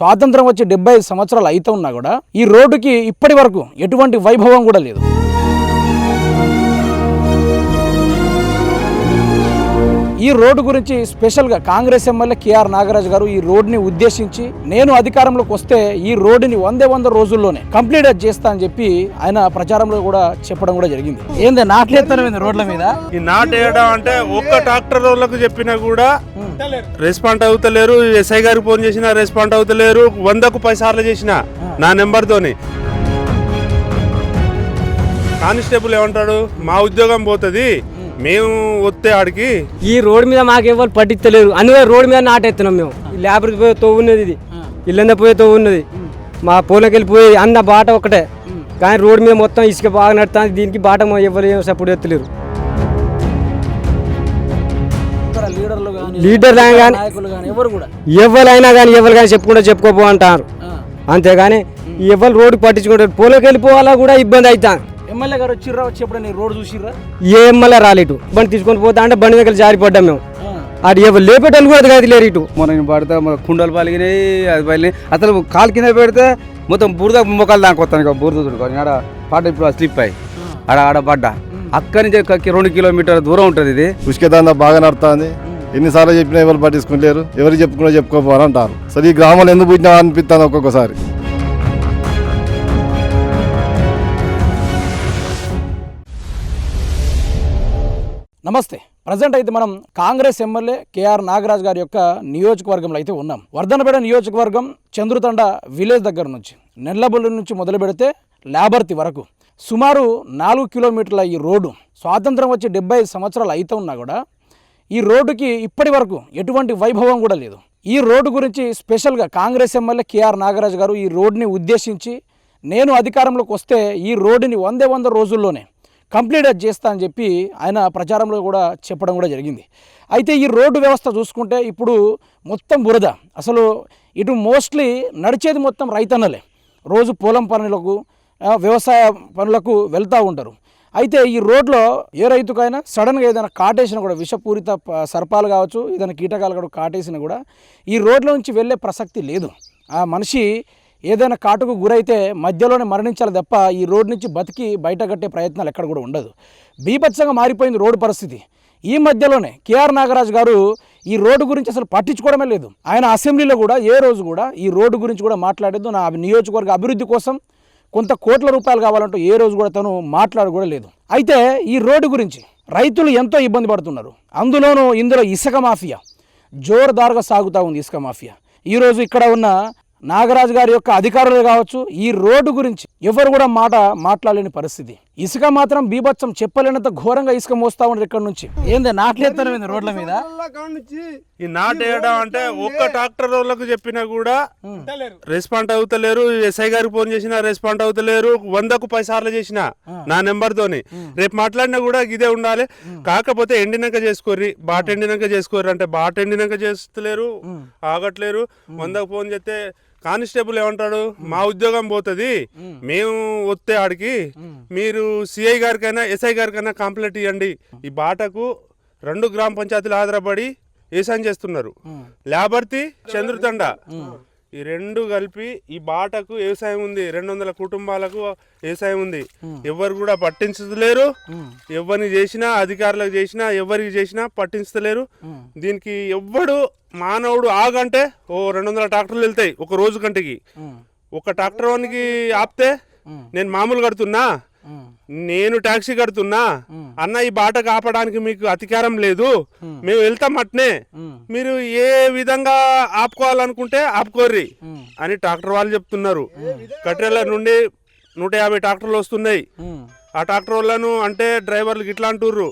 స్వాతంత్రం వచ్చి డెబ్బై ఐదు సంవత్సరాలు అయితే ఉన్నా కూడా ఈ రోడ్డుకి ఇప్పటి వరకు ఎటువంటి వైభవం కూడా లేదు. ఈ రోడ్డు గురించి స్పెషల్గా కాంగ్రెస్ ఎమ్మెల్యే కేఆర్ నాగరాజు గారు ఈ రోడ్డుని ఉద్దేశించి నేను అధికారంలోకి వస్తే ఈ రోడ్డుని వందే వంద రోజుల్లోనే కంప్లీట్ చేస్తా అని చెప్పి ఆయన ప్రచారంలో కూడా చెప్పడం కూడా జరిగింది. ఏంది నాట్లేస్తాను రోడ్ల మీద? ఈ నాటేయడం అంటే ఒక్క ట్రాక్టర్ వాళ్ళకు చెప్పినా కూడా రెస్పాండ్ అవుతలేరు. ఎస్ఐ గారికి ఫోన్ చేసినా రెస్పాండ్ అవుతలేరు. వందకు పది సార్లు చేసిన నా నెంబర్ తోని కానిస్టేబుల్ ఏమంటాడు? మా ఉద్యోగం పోతుంది. మేము వస్తే ఆడికి ఈ రోడ్ మీద మాకు ఎవరు పట్టించలేరు. అందుకే రోడ్ మీద నాటేస్తున్నాం మేము. లేబర్కి పోయే తవ్వు ఉన్నది ఇది. ఇల్లంద పోయే తవ్వు ఉన్నది. మా పొలంకి వెళ్ళిపోయి అన్న బాట ఒకటే కానీ రోడ్ మీద మొత్తం ఇసుక బాగా నడుతుంది. దీనికి బాట మా ఎవరు సపోర్ట్ ఎత్తలేరు లీడర్లు కానీ ఎవరైనా కానీ ఎవరు కానీ చెప్పుకుంటా చెప్పుకోపో అంటారు. అంతేగాని ఎవరు రోడ్డు పట్టించుకుంటారు పొలంకి వెళ్ళిపోవాలా కూడా ఇబ్బంది అవుతాను ఎమ్మెల్యే గారు వచ్చిర్రా వచ్చి ఎప్పుడు నీ రోడ్డు చూసిర్రా? ఏ ఎమ్మెల్యే రాలేటు బండి తీసుకొని పోతా అంటే బండి దగ్గర జారిపడ్డాం మేము. అది ఎవరు లేపేటోళ్ళు కూడా కాదు లేరు ఇటు. మొన్న పడితే మన కుండలు పలిగినాయి అది పగిలినాయి అసలు కాలు కింద పెడితే మొత్తం బురద మొక్కలు దానికి వస్తాను ఇక బురద చూడుకొని ఆడ పాట ఇప్పుడు స్లిప్ అయ్యి ఆడ ఆడ పడ్డా. అక్కడి నుంచి రెండు కిలోమీటర్ల దూరం ఉంటుంది ఇది. ఉసుక దందా బాగా నడుతుంది ఎన్నిసార్లు చెప్పినా ఎవరు పట్టించుకోలేరు ఎవరు చెప్పుకున్నా చెప్పుకోపోరు అంటారు. సరే ఈ గ్రామాలు ఎందుకు పుట్టినా అనిపిస్తుంది ఒక్కొక్కసారి. నమస్తే. ప్రజెంట్ అయితే మనం కాంగ్రెస్ ఎమ్మెల్యే కేఆర్ నాగరాజ్ గారి యొక్క నియోజకవర్గంలో అయితే ఉన్నాం. వర్ధనపేట నియోజకవర్గం చంద్రుతండ విలేజ్ దగ్గర నుంచి నెల్లబొల్లి నుంచి మొదలు పెడితే లాబర్తి వరకు. సుమారు నాలుగు కిలోమీటర్ల ఈ రోడ్డు స్వాతంత్రం వచ్చి డెబ్బై ఐదు సంవత్సరాలు అయితే ఉన్నా కూడా ఈ రోడ్డుకి ఇప్పటి వరకు ఎటువంటి వైభవం కూడా లేదు. ఈ రోడ్డు గురించి స్పెషల్గా కాంగ్రెస్ ఎమ్మెల్యే కేఆర్ నాగరాజ్ గారు ఈ రోడ్డుని ఉద్దేశించి నేను అధికారంలోకి వస్తే ఈ రోడ్డుని వందే వంద రోజుల్లోనే కంప్లీట్ చేస్తా అని చెప్పి ఆయన ప్రచారంలో కూడా చెప్పడం కూడా జరిగింది. అయితే ఈ రోడ్డు వ్యవస్థ చూసుకుంటే ఇప్పుడు మొత్తం బురద. అసలు ఇటు మోస్ట్లీ నడిచేది మొత్తం రైతన్నలే. రోజు పొలం పనులకు వ్యవసాయ పనులకు వెళ్తూ ఉంటారు. అయితే ఈ రోడ్లో ఏ రైతుకైనా సడన్గా ఏదైనా కాటేసినా కూడా విషపూరిత సర్పాలు కావచ్చు ఏదైనా కీటకాలు కూడా కాటేసినా కూడా ఈ రోడ్లో నుంచి వెళ్ళే ప్రసక్తి లేదు. ఆ మనిషి ఏదైనా కాటుకు గురైతే మధ్యలోనే మరణించాలి తప్ప ఈ రోడ్ నుంచి బతికి బయట కట్టే ప్రయత్నాలు ఎక్కడ కూడా ఉండదు. బీభత్సంగా మారిపోయింది రోడ్డు పరిస్థితి. ఈ మధ్యలోనే కేఆర్ నాగరాజు గారు ఈ రోడ్డు గురించి అసలు పట్టించుకోవడమే లేదు. ఆయన అసెంబ్లీలో కూడా ఏ రోజు కూడా ఈ రోడ్డు గురించి కూడా మాట్లాడేది నా నియోజకవర్గ అభివృద్ధి కోసం కొంత కోట్ల రూపాయలు కావాలంటూ ఏ రోజు కూడా తను మాట్లాడు కూడా లేదు. అయితే ఈ రోడ్డు గురించి రైతులు ఎంతో ఇబ్బంది పడుతున్నారు. అందులోనూ ఇందులో ఇసుక మాఫియా. జోరుదారుగా సాగుతూ ఉంది ఇసుక మాఫియా. ఈరోజు ఇక్కడ ఉన్న నాగరాజు గారి యొక్క అధికారులు కావచ్చు ఈ రోడ్డు గురించి ఎవరు కూడా మాట మాట్లాడలేని పరిస్థితి. ఇసుక మాత్రం బీభత్సం చెప్పలేనంత ఘోరంగా ఇసుక మోస్తా ఉన్నారు ఇక్కడ నుంచి. ఏంది నాట్లేస్తాను రోడ్ల మీద? ఈ నాటేయడం అంటే ఒక్క ట్రాక్టర్ వాళ్ళకు చెప్పినా కూడా రెస్పాండ్ అవుతలేరు. ఎస్ఐ గారికి ఫోన్ చేసినా రెస్పాండ్ అవుతలేరు. వందకు పది సార్లు చేసిన నా నెంబర్ తోని రేపు మాట్లాడినా కూడా ఇదే ఉండాలి. కాకపోతే ఎండినాక చేసుకోర్రి. బాట ఎండినాక చేసుకోర్రి అంటే బాట ఎండినాక చేస్తలేరు ఆగట్లేరు. వందకు ఫోన్ చేస్తే కానిస్టేబుల్ ఏమంటాడు? మా ఉద్యోగం పోతుంది. మేము. వస్తే ఆడికి మీరు సిఐ గారికైనా ఎస్ఐ గారికైనా కంప్లైంట్ ఇవ్వండి ఈ బాటకు రెండు గ్రామ పంచాయతీలు ఆధారపడి ఏసాన్ చేస్తున్నారు. లేబర్తి చంద్రుతండ. ఈ రెండు కలిపి ఈ బాటకు వ్యవసాయం ఉంది. రెండు వందల కుటుంబాలకు వ్యవసాయం ఉంది. ఎవరు కూడా పట్టించలేరు ఎవరిని చేసినా అధికారులకు చేసినా ఎవరికి చేసినా పట్టించలేరు దీనికి ఎవ్వడు మానవుడు ఆగంటే ఓ రెండు వందల ట్రాక్టర్లు వెళ్తాయి ఒక రోజు కంటికి. ఒక ట్రాక్టర్ వానికి ఆపితే నేను మామూలు కడుతున్నా నేను టాక్సీ కడుతున్నా అన్న ఈ బాట కాపడానికి మీకు అధికారం లేదు. మేము. వెళ్తాం అట్నే. మీరు ఏ విధంగా ఆపుకోవాలనుకుంటే ఆపుకోర్రి అని ట్రాక్టర్ వాళ్ళు చెప్తున్నారు. కట్రేల నుండి నూట యాభై ట్రాక్టర్లు వస్తున్నాయి. ఆ ట్రాక్టర్ వాళ్ళను అంటే డ్రైవర్లు ఇట్లా అంటుర్రు.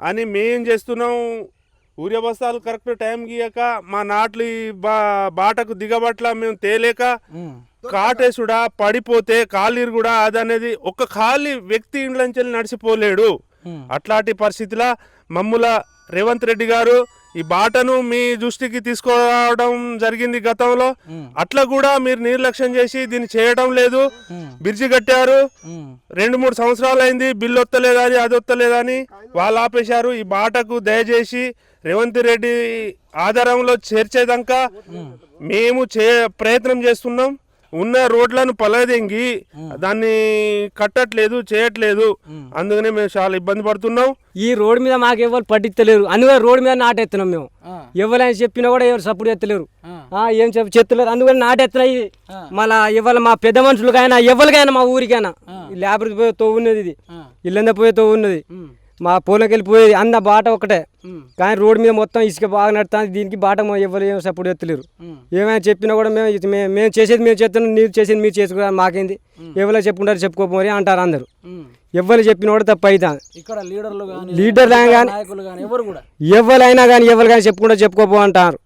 అని మేం చేస్తున్నాం. ఊరియా బస్తాలు కరెక్ట్ టైం గీయక మా నాట్లు బా బాటకు దిగబట్ల మేము తేలేక కాటేసుడా పడిపోతే కాలీరు కూడా అదనేది ఒక ఖాళీ వ్యక్తి ఇండ్లంచి నడిచిపోలేడు. అట్లాంటి పరిస్థితిలో మమ్ముల రేవంత్ రెడ్డి గారు ఈ బాటను మీ దృష్టికి తీసుకురావడం జరిగింది గతంలో. అట్లా కూడా మీరు నిర్లక్ష్యం చేసి దీన్ని చేయడం లేదు. బ్రిడ్జి కట్టారు. రెండు మూడు సంవత్సరాలు అయింది బిల్లు వస్తలేదని అది వస్తలేదని వాళ్ళు ఆపేశారు. ఈ బాటకు దయచేసి రేవంత్ రెడ్డి ఆధారంలో చేర్చేదాకా మేము చే ప్రయత్నం చేస్తున్నాం. ఉన్న రోడ్లను పలదెంగి దాన్ని కట్టట్లేదు చేయట్లేదు. అందుకనే మేము చాలా ఇబ్బంది పడుతున్నాం. ఈ రోడ్డు మీద మాకు ఎవరు పట్టించలేరు. అందుకని రోడ్డు మీద నాటెత్తున్నాం మేము. ఎవరైనా చెప్పినా కూడా ఎవరు సపోర్ట్ ఎత్తలేరు ఆ, ఏం చెప్పి చెత్తలేరు అందుకని నాటెత్తున్నాయి. ఇది మళ్ళా ఇవాళ మా పెద్ద మనుషులకైనా ఎవరికైనా మా ఊరికైనా. ఈ లేబర్కి పోయే తోవు ఉన్నది ఇది. ఇల్లంద పోయే తోవు ఉన్నది. మా పొలంకి వెళ్ళిపోయేది అన్న బాట ఒకటే కానీ రోడ్డు మీద మొత్తం ఇసుక బాగా నడుతుంది. దీనికి బాట మా ఎవరు ఏం సపోర్ట్ ఎత్తలేరు ఏమైనా చెప్పినా కూడా మేము మేము చేసేది మేము చేస్తున్నాం మీరు చేసేది మీరు చేసుకోవాలి మాకేంది? ఎవరో చెప్పుకుంటారు చెప్పుకోపోరి అంటారు అందరు. ఎవరు చెప్పిన కూడా తప్పు అవుతుంది ఇక్కడ లీడర్లు లీడర్లు అయినా కానీ ఎవరైనా కానీ ఎవరు కానీ చెప్పుకుంటా చెప్పుకోపో అంటారు.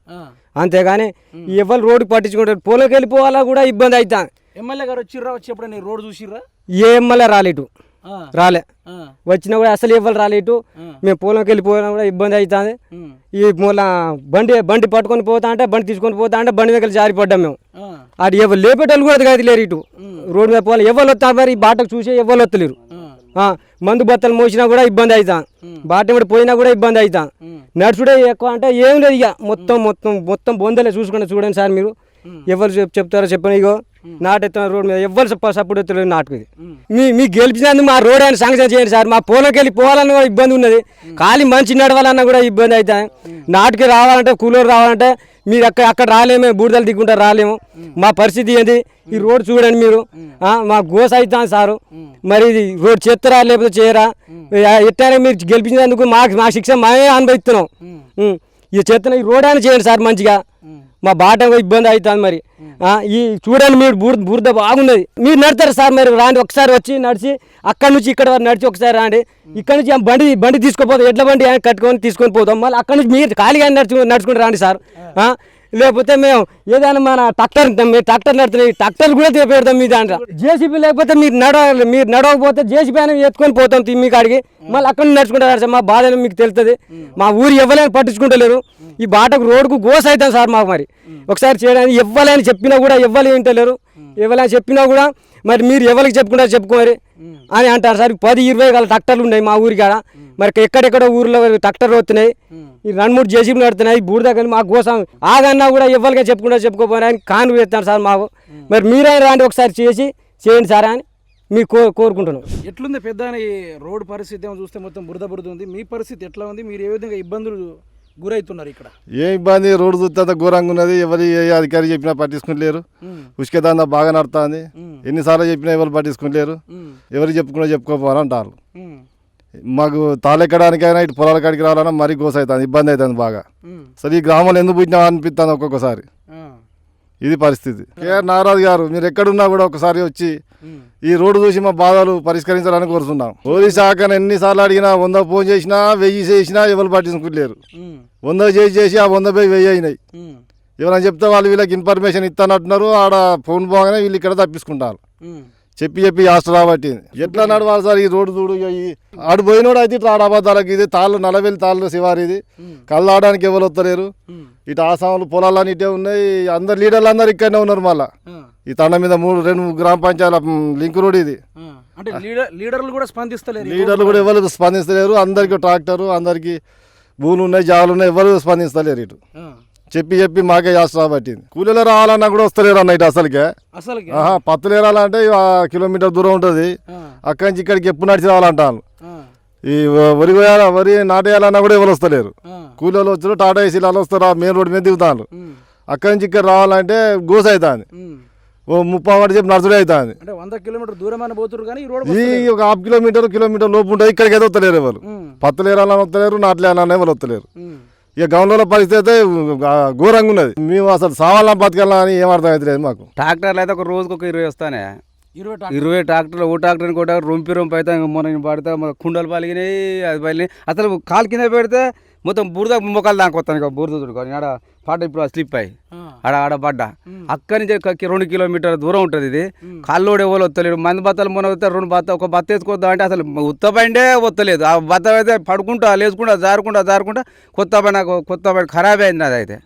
అంతేగాని ఎవరు రోడ్డు పట్టించుకుంటారు. పొలంకి వెళ్ళిపోవాలా కూడా ఇబ్బంది అవుతుంది ఎమ్మెల్యే గారు వచ్చిర్రా? వచ్చి ఎప్పుడైనా రోడ్డు చూసిర్రా? ఏ ఎమ్మెల్యే రాలేటు. రాలే. వచ్చినా కూడా అసలు ఎవరు రాలేటు మేము పొలంకి వెళ్ళిపోయినా కూడా ఇబ్బంది అవుతుంది. ఈ మూల బండి బండి పట్టుకొని పోతా అంటే బండి తీసుకొని పోతా అంటే బండి దగ్గర జారిపడ్డాం మేము. అది ఎవరు లేపేటోళ్ళు కూడా కాదు లేరు ఇటు. రోడ్డు మీద పోవాలి. ఎవరు వస్తారు మరి? ఈ బాటకు చూసి ఎవరు వస్తలేరు. మందు బత్తలు మోసినా కూడా ఇబ్బంది అవుతా. బాట కూడా పోయినా కూడా ఇబ్బంది అవుతా. నడుచుడే ఎక్కువ అంటే ఏం లేదు ఇక. మొత్తం మొత్తం మొత్తం బొందలే చూసుకుంటే చూడండి సార్ మీరు. ఎవరు చెప్ చెప్తారో చెప్పండి ఇగో. నాటెత్తున్న రోడ్ మీద ఎవరు సప- సపోర్ట్ ఎత్తలేదు నాటుకు ఇది. మీ మీ గెలిపినందుకు మా రోడ్ ఆయన శాంక్షన్ చేయండి సార్. మా పొలంకి వెళ్ళి పోవాలన్నా కూడా ఇబ్బంది ఉన్నది. ఖాళీ మంచి నడవాలన్నా కూడా ఇబ్బంది అవుతాయి నాటుకి రావాలంటే కూలర్ రావాలంటే మీరు అక్కడ అక్కడ రాలేము బూడిదలు దిక్కుంటారు రాలేము. మా పరిస్థితి ఏంది? ఈ రోడ్ చూడండి మీరు. మా గోస అవుతాను సారు. మరి ఇది రోడ్ చేస్తారా లేకపోతే చేయరా? ఎట్లా మీరు గెలిపించినందుకు మాకు మా శిక్ష మేమే అనుభవిస్తున్నాం. ఈ చేస్తున్న ఈ రోడ్ అయినా చేయండి సార్ మంచిగా. మా బాట ఇబ్బంది అవుతుంది మరి. ఈ చూడండి మీరు బూర్ బురద బాగున్నది. మీరు నడతారు సార్ మరి రాండి ఒకసారి వచ్చి నడిచి అక్కడ నుంచి ఇక్కడ వరకు నడిచి ఒకసారి రాండి. ఇక్కడ నుంచి బండి బండి తీసుకుపోతాం ఎడ్ల బండి కట్టుకొని తీసుకొని పోతాం మళ్ళీ అక్కడ నుంచి మీరు ఖాళీగా నడుచు నడుచుకుంటూ రాండి సార్. లేకపోతే మేము ఏదైనా మన ట్రాక్టర్ మీరు ట్రాక్టర్ నడుతున్నాయి ట్రాక్టర్ కూడా తీ- పెడతాం మీ దాంట్లో. జేసీబీ లేకపోతే మీరు నడవ మీరు నడవకపోతే జేసీబీ అని ఎత్తుకొని పోతాం మీ కాడికి. మళ్ళీ అక్కడ నడుచుకుంటారు సార్ మా బాధ మీకు తెలుస్తుంది మా ఊరు ఇవ్వలేని పట్టించుకుంటలేరు. ఈ బాటకు రోడ్డుకు గోస అవుతాం సార్ మాకు మరి. ఒకసారి చేయడానికి ఎవ్వరైనా చెప్పినా కూడా ఇవ్వలేంటలేరు వింటలేరు. చెప్పినా కూడా మరి మీరు ఎవరికి చెప్పుకుంటారు చెప్పుకోరి అని అంటారు సార్. పది ఇరవై గల ట్రాక్టర్లు ఉన్నాయి మా ఊరి కాడ. మరి ఎక్కడెక్కడ ఊర్లో ట్రాక్టర్లు వస్తున్నాయి ఈ రెండు మూడు జేసీబీలు నడుతున్నాయి బూడిద కానీ మాకు కోసం ఆగన్నా కూడా ఎవరికైనా చెప్పుకుంటా చెప్పుకోపోయినా అని కాను వేస్తాను సార్ మాకు. మరి మీరైనా రాండి ఒకసారి చేసి చేయండి సార్ అని మీకు కో కోరుకుంటున్నాం. ఎట్లుంది పెద్ద ఈ రోడ్డు పరిస్థితి ఏమో చూస్తే మొత్తం బురద బురద ఉంది. మీ పరిస్థితి ఎట్లా ఉంది? మీరు ఏ విధంగా ఇబ్బందులు గురవుతున్నారు ఇక్కడ? ఏం ఇబ్బంది? రోడ్డు చూస్తే అంత ఘోరంగా ఉన్నది. ఎవరు ఏ అధికారి చెప్పినా పట్టించుకుంటలేరు. ఉసుక దందా బాగా నడుతుంది ఎన్నిసార్లు చెప్పినా ఎవరు పట్టించుకుంటలేరు. ఎవరు చెప్పుకున్నా చెప్పుకోపోని అంటారు. మాకు తాళెక్కడానికైనా ఇటు పొలాల కాడికి రావాలన్నా మరీ గోస అవుతుంది ఇబ్బంది అవుతుంది బాగా. అసలు ఈ గ్రామంలో ఎందుకు పుట్టినా అనిపిస్తుంది ఒక్కొక్కసారి. ఇది పరిస్థితి. కేఆర్ నాగరాజు గారు మీరు ఎక్కడున్నా కూడా ఒకసారి వచ్చి ఈ రోడ్డు చూసి మా బాధలు పరిష్కరించాలని కోరుతున్నాం. పోలీస్ శాఖను ఎన్నిసార్లు అడిగినా వంద ఫోన్ చేసినా వెయ్యి చేసినా ఎవరు పట్టించుకోలేరు. వంద చేసి చేసి ఆ వంద పోయి వెయ్యి అయినాయి. ఎవరైనా చెప్తే వాళ్ళు వీళ్ళకి ఇన్ఫర్మేషన్ ఇస్తానంటున్నారు ఆడ ఫోన్ పోగానే వీళ్ళు ఇక్కడ తప్పించుకుంటారు. చెప్పి చెప్పి హాస్టల్ రాబట్టింది. ఎట్లా నడవాలి సార్ ఈ రోడ్డు చూడు ఆడు పోయినోడు అయితే ఇట్లా ఆడబద్దాలకి ఇది తాళ్ళు నలవేలు తాళ్ళు శివారి ఇది. కళ్ళు ఆడడానికి ఎవరు వస్తలేరు. ఇటు ఆసాములు పొలాలు ఇటే ఉన్నాయి. అందరు లీడర్లు అందరు ఇక్కడనే ఉన్నారు మళ్ళా. ఈ తండ మీద మూడు రెండు గ్రామ పంచాయతీల లింక్ రోడ్ ఇది. లీడర్లు కూడా స్పందిస్తలేరు లీడర్లు కూడా ఎవరు స్పందిస్తలేరు. అందరికి ట్రాక్టరు అందరికి భూములు ఉన్నాయి జాలు ఉన్నాయి ఎవరు స్పందిస్తలేరు ఇటు. చెప్పి చెప్పి మాకే యాస్ట్రా పట్టింది. కూలీలో రావాలన్నా కూడా వస్తలేరు అన్న ఇటు అసలుకే. పత్తులు ఏరాలంటే కిలోమీటర్ దూరం ఉంటుంది. అక్కడి నుంచి ఇక్కడికి ఎప్పుడు నడిచి రావాలంటాను ఈ వరి కోయాల వరి నాటేయాలన్నా కూడా ఎవరు వస్తలేరు. కూలీలు వచ్చారు టాటా ఏసీ వాళ్ళు వస్తారు మెయిన్ రోడ్ మీద దిగుతాను అక్కడి నుంచి ఇక్కడ రావాలంటే గోస అవుతుంది. ఓ ముప్పై వాటి చెప్పి నడుచుడే అవుతుంది. వంద కిలోమీటర్ దూరమైన పోతురు కానీ ఈ ఒక హాఫ్ కిలోమీటర్ కిలోమీటర్ లోపు ఉంటుంది ఇక్కడికి అయితే వస్తలేరు ఎవరు. పత్తులు ఏరాలని వస్తలేరు నాట్లేయాలని ఎవరు వస్తలేరు. ఇక గౌన్లో పరిస్థితి అయితే ఘోరంగా ఉన్నది. మేము అసలు సావాలా బతకాలా అని ఏం అర్థం అవుతలేదు మాకు. ట్రాక్టర్లు అయితే ఒక రోజుకి ఒక ఇరవై వస్తానే. ఇరవై ఇరవై ట్రాక్టర్లు ఓ ట్రాక్టర్ కూడా రొంపి రొంపి అయితే మొన్న పడితే మన కుండలు పలిగినాయి అది పలిగినాయి. అసలు కాలు కింద పెడితే మొత్తం బురద మొక్కలు దాకా వస్తాను ఇక బురద చూడుకొని ఆడ పాట ఇప్పుడు స్లిప్ అయ్యి ఆడ ఆడ పడ్డా. అక్కడి నుంచి రెండు కిలోమీటర్ దూరం ఉంటుంది ఇది. కాళ్ళోడు ఎవరు వస్తలేడు మంది బత్తలు మొన్న వస్తే రెండు బత్త ఒక బత్త వేసుకొద్దాం అంటే అసలు ఉత్త బండే వస్తలేదు ఆ బత్త అయితే పడుకుంటా లేచుకుంటా జారుకుంటా జారుకుంటా కొత్త బండి నాకు కొత్త బండి ఖరాబ్ అయింది అది అయితే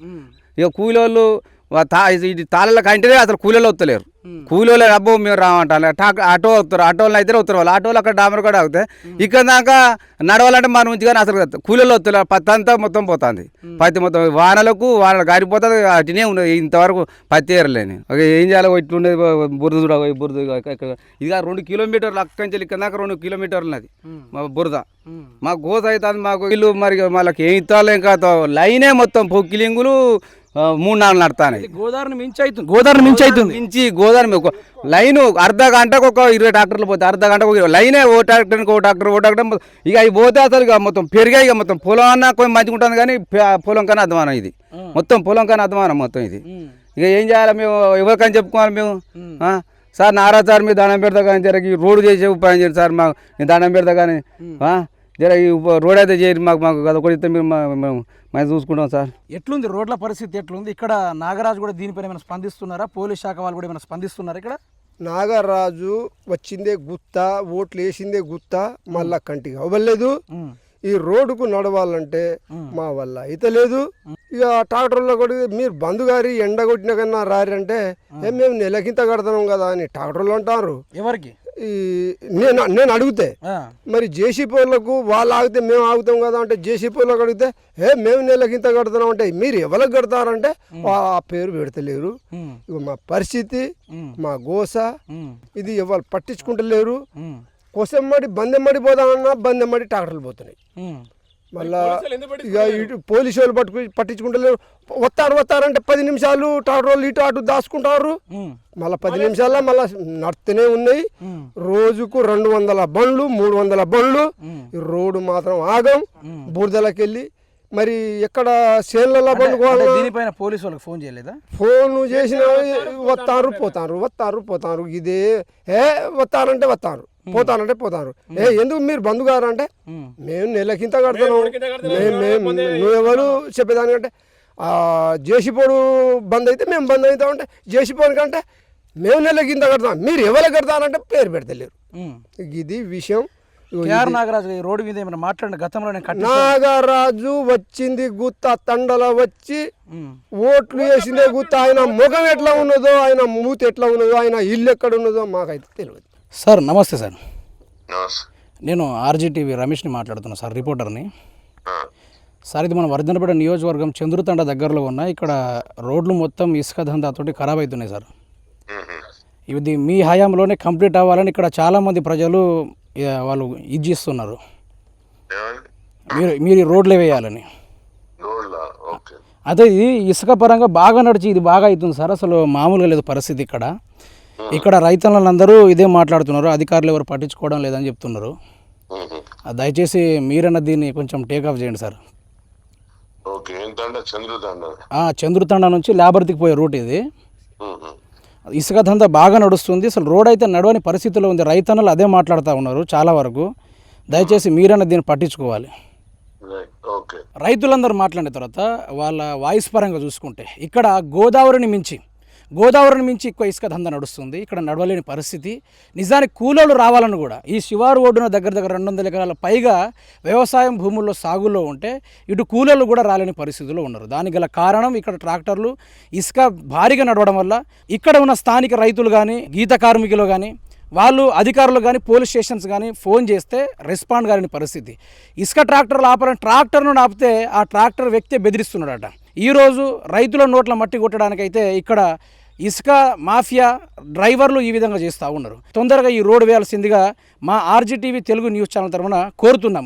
ఇక కూలి వాళ్ళు ఇది తాళల కంటేనే అసలు కూలీలో వస్తలేరు. కూలీలో అబ్బో మేము రామంటారు. ఆటో వస్తారు. ఆటోలో అయితే వస్తారు వాళ్ళు. ఆటోలు అక్కడ డామర్ కూడా అవుతాయి ఇక్కడ దాకా నడవాలంటే మన నుంచి కానీ అసలు కూలీలో వస్తలేరు. పత్తి అంతా మొత్తం పోతుంది. పత్తి మొత్తం వానలకు వానలు గారిపోతుంది. అటునే ఉన్నది. ఇంతవరకు పత్తి ఏరలేని. ఏం చేయాలి? ఇట్లుండే బురద చూడ బురద ఇక్కడ-. ఇది కాదు రెండు కిలోమీటర్లు అక్కడి నుంచి ఇక్కడ దాకా రెండు కిలోమీటర్లు ఉన్నది. మా బురద. మాకు గోస అవుతుంది మాకు ఇల్లు మరి వాళ్ళకి ఏం ఇస్తాలో ఇంకా లైనే మొత్తం పొక్కిలింగులు మూడు నాలుగు నడతాయి గోదావరిని మించి అవుతుంది గోదావరిని మించి అవుతుంది మించి గోదావరి ఒక లైన్ అర్ధ గంటకు ఒక ఇరవై ట్రాక్టర్లు పోతాయి అర్ధ గంటకు ఒక. లైనే ఓ ట్రాక్టర్కి ఓ ట్రాక్టర్ ఓ ట్రాక్టర్ ఇక అవి పోతే అసలు ఇక మొత్తం పెరిగాయి ఇక మొత్తం. పొలం అన్నా కొంచెం మంచిగా ఉంటుంది కానీ పొలం కన్నా అధ్వానం ఇది. మొత్తం పొలం కన్నా అధ్వానం మొత్తం ఇది. ఇక ఏం చేయాలి మేము? ఎవరికని చెప్పుకోవాలి మేము? సార్ నారా సార్ మీరు దండం పెడతా కానీ జర ఈ రోడ్డు చేసే ఉపాయం చేయండి సార్ మాకు. నేను దండం పెడతా కానీ? జర రోడ్ అయితే చేయరు మాకు మాకు అది ఒకటి ఇస్తే మేము చూసుకుంటాం సార్. ఎట్లుంది రోడ్ల పరిస్థితి ఎట్లుంది? ఇక్కడ నాగరాజు కూడా దీనిపైన ఏమైనా స్పందిస్తున్నారా? పోలీస్ శాఖ వాళ్ళు కూడా ఏమైనా స్పందిస్తున్నారా ఇక్కడ? నాగరాజు వచ్చిందే గుత్త ఓట్లు వేసిందే గుత్త మళ్ళా కంటికి అవ్వలేదు. ఈ రోడ్డుకు నడవాలంటే మా వల్ల అయితే లేదు. ఇక ట్రాక్టర్లో కూడా మీరు బంధు గారి ఎండ కొట్టిన కన్నా రారంటే "ఏ, మేము నెలకింత కడతాం కదా అని ట్రాక్టర్లు అంటారు. ఎవరికి? ఈ నేను నేను అడిగితే. మరి జేసీపీ వాళ్ళకు వాళ్ళు ఆగితే మేము ఆగుతాం కదా అంటే జేసీపీ వాళ్ళకి అడిగితే ఏ మేము నెలకింత కడుతున్నాం అంటే మీరు ఎవరికి కడతారంటే ఆ పేరు పెడతలేరు. ఇక మా పరిస్థితి. మా గోస. ఇది ఎవరు పట్టించుకుంటలేరు. కొసెమ్మడి బందెమ్మడి పోదామన్నా బందెమ్మడి ట్రాక్టర్లు పోతున్నాయి. మళ్ళా ఇక ఇటు పోలీసు వాళ్ళు పట్టుకు పట్టించుకుంటలేరు. వస్తారు వస్తారంటే పది నిమిషాలు వాళ్ళు ఇటు అటు దాచుకుంటారు. మళ్ళీ పది నిమిషాల్లో మళ్ళీ నడుస్తూనే ఉన్నాయి. రోజుకు రెండు వందల బండ్లు మూడు వందల బండ్లు. రోడ్డు మాత్రం ఆగం. ఉమ్. మరి ఎక్కడ అంటే పండుకోవాలి దీనిపైన పోలీసు వాళ్ళకి ఫోన్ చేయలేదా? ఫోన్ చేసిన వస్తారు పోతారు వస్తారు పోతారు. ఇదే ఏ వస్తారంటే వస్తారు పోతానంటే పోతారు. ఏ ఎందుకు మీరు బంధు గారు అంటే. మేము. నెలకింత కడతాను మేము మేము నువ్వెవరు చెప్పేదానికంటే ఆ జేసిపోడు బంద్ అయితే మేము బంద్ అవుతామంటే జేసిపోడు కంటే మేము నెలకింత కడతాం మీరు ఎవరు కడతారంటే పేరు పెడతలేరు. ఇది విషయం. కేఆర్ నాగరాజు ఈ రోడ్డు మీద ఏమైనా మాట్లాడిన గతంలో నాగరాజు వచ్చింది గుత్త తండల వచ్చి. ఓట్లు వేసిందే గుత్త. ఆయన ముఖం ఎట్లా ఉన్నదో ఆయన మూతి ఎట్లా ఉన్నదో ఆయన ఇల్లు ఎక్కడ ఉన్నదో మాకైతే తెలియదు. సార్ నమస్తే సార్. నేను ఆర్జీటీవీ రమేష్ని మాట్లాడుతున్నా సార్ రిపోర్టర్ని. సార్ ఇది మన వర్ధనపేట నియోజకవర్గం చంద్రుతండ దగ్గరలో ఉన్న ఇక్కడ రోడ్లు మొత్తం ఇసుక దందాతోటి ఖరాబ్ అవుతున్నాయి సార్. ఇది మీ హయాంలోనే కంప్లీట్ అవ్వాలని ఇక్కడ చాలామంది ప్రజలు వాళ్ళు ఇది చేస్తున్నారు. మీరు మీరు రోడ్లే వేయాలని. అదే ఇది ఇసుక పరంగా బాగా నడిచి ఇది బాగా అవుతుంది సార్. అసలు మామూలుగా లేదు పరిస్థితి ఇక్కడ. ఇక్కడ రైతులందరూ ఇదే మాట్లాడుతున్నారు. అధికారులు ఎవరు పట్టించుకోవడం లేదని చెప్తున్నారు. దయచేసి మీరన్న దీన్ని కొంచెం టేకాఫ్ చేయండి సార్. చంద్రుతండ నుంచి లేబర్తికి పోయే రూట్ ఇది. ఇసుక దందా బాగా నడుస్తుంది. అసలు రోడ్ అయితే నడవని పరిస్థితిలో ఉంది. రైతన్నలు అదే మాట్లాడుతూ ఉన్నారు చాలా వరకు. దయచేసి మీరన్న దీన్ని పట్టించుకోవాలి. రైతులందరూ మాట్లాడిన తర్వాత వాళ్ళ వాయిస్ పరంగా చూసుకుంటే ఇక్కడ గోదావరిని మించి గోదావరిని మించి ఎక్కువ ఇసుక దంద నడుస్తుంది. ఇక్కడ నడవలేని పరిస్థితి. నిజానికి కూలోళ్ళు రావాలని కూడా. ఈ శివారు ఒడ్డున దగ్గర దగ్గర రెండు వందల ఎకరాల పైగా వ్యవసాయం భూముల్లో సాగులో ఉంటే ఇటు కూలోళ్ళు కూడా రాలేని పరిస్థితిలో ఉన్నారు. దానికి గల కారణం ఇక్కడ ట్రాక్టర్లు ఇసుక భారీగా నడవడం వల్ల ఇక్కడ ఉన్న స్థానిక రైతులు కానీ గీత కార్మికులు కానీ వాళ్ళు అధికారులు కానీ పోలీస్ స్టేషన్స్ కానీ ఫోన్ చేస్తే రెస్పాండ్ కాని పరిస్థితి. ఇసుక ట్రాక్టర్లు ఆపాలని ట్రాక్టర్ను ఆపితే ఆ ట్రాక్టర్ వ్యక్తి బెదిరిస్తున్నాడట. ఈరోజు రైతుల నోట్ల మట్టి కొట్టడానికైతే ఇక్కడ ఇసుక మాఫియా డ్రైవర్లు ఈ విధంగా చేస్తూ ఉన్నారు. తొందరగా ఈ రోడ్డు వేయాల్సిందిగా మా ఆర్జీటీవీ తెలుగు న్యూస్ ఛానల్ తరఫున కోరుతున్నాము.